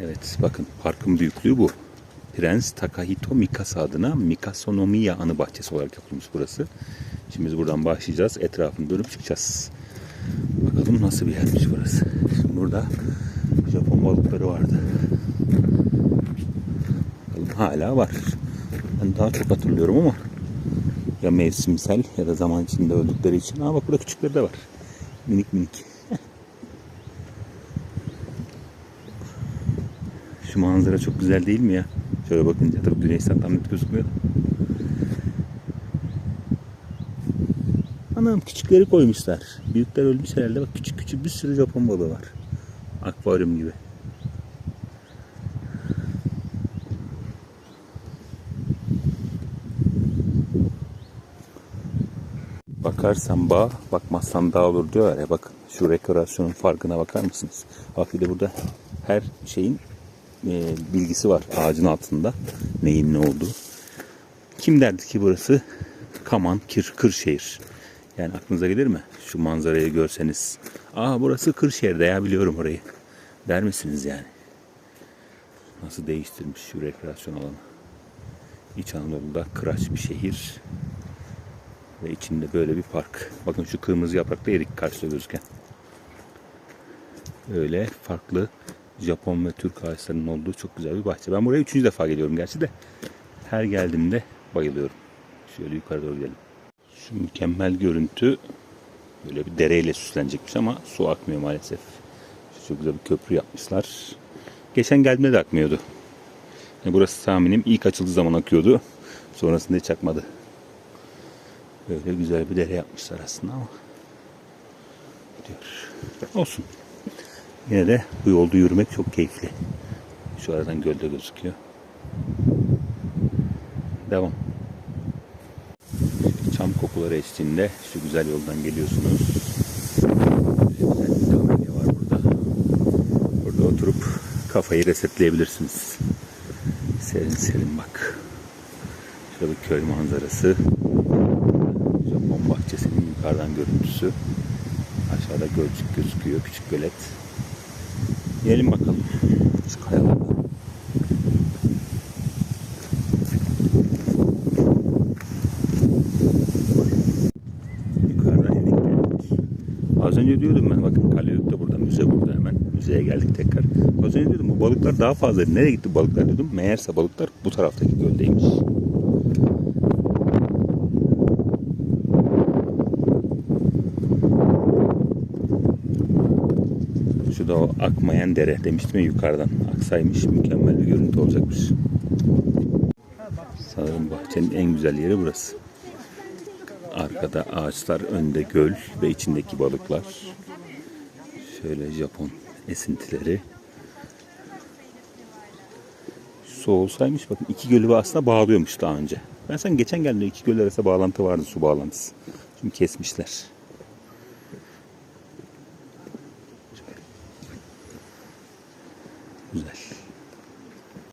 Evet bakın parkın büyüklüğü bu. Prens Takahito Mikasa adına Mikasonomiya Anı Bahçesi olarak yapılmış burası. Şimdi biz buradan başlayacağız. Etrafını dönüp çıkacağız. Bakalım nasıl bir yermiş burası. Şimdi burada Japon balıkları vardı. Bakalım hala var. Ben daha çok hatırlıyorum ama ya mevsimsel ya da zaman içinde öldükleri için. Aa bak burada küçükleri de var. Minik minik. Şu manzara çok güzel değil mi ya? Şöyle bakınca tabii güneşten tam net gözükmüyor. Anam küçükleri koymuşlar. Büyükler ölmüş herhalde. Bak küçük küçük bir sürü Japon balığı var. Akvaryum gibi. Bakarsan bağ, bakmazsan dağ olur diyor ya. Bakın şu dekorasyonun farkına bakar mısınız? Bak bir de burada her şeyin e, bilgisi var ağacın altında. Neyin ne olduğu. Kim derdi ki burası Kaman, Kır, Kırşehir. Yani aklınıza gelir mi? Şu manzarayı görseniz. Aa burası Kırşehir'de ya biliyorum orayı. Der misiniz yani? Nasıl değiştirmiş şu rekreasyon alanı. İç Anadolu'da kıraç bir şehir. Ve içinde böyle bir park. Bakın şu kırmızı yapraklı erik karşıda gözüken. Öyle farklı Japon ve Türk ağaçlarının olduğu çok güzel bir bahçe. Ben buraya üçüncü defa geliyorum gerçi de. Her geldiğimde bayılıyorum. Şöyle yukarı doğru gidelim. Şu mükemmel görüntü böyle bir dereyle süslenecekmiş ama su akmıyor maalesef. Şu çok güzel bir köprü yapmışlar. Geçen geldiğimde de akmıyordu. Yani burası tahminim ilk açıldığı zaman akıyordu. Sonrasında hiç akmadı. Böyle güzel bir dere yapmışlar aslında ama gidiyor. Olsun. Yine de bu yolda yürümek çok keyifli. Şu aradan gölde gözüküyor. Devam. Çam kokuları eşliğinde şu güzel yoldan geliyorsunuz. Güzel bir var burada. Burada oturup kafayı resetleyebilirsiniz. Serin serin bak. Şurada bir köy manzarası. Japon bahçesinin yukarıdan görüntüsü. Aşağıda gölcük gözüküyor. Küçük gölet. Yiyelim bakalım. Şu kayalarda. Yukarıdan indik geldik. Az önce diyordum ben bakın Kaleyük de burada, müze burada hemen. Müzeye geldik tekrar. Az önce diyordum bu balıklar daha fazla. Nereye gitti balıklar diyordum. Meğerse balıklar bu taraftaki göldeymiş. Şu da o akmayan dere demiştim ya yukarıdan. Aksaymış mükemmel bir görüntü olacakmış. Sanırım bahçenin en güzel yeri burası. Arkada ağaçlar, önde göl ve içindeki balıklar. Şöyle Japon esintileri. Su olsaymış bakın iki gölü aslında bağlıyormuş daha önce. Ben sen geçen geldiğimde iki göl arasında bağlantı vardı su bağlantısı. Şimdi kesmişler. Güzel.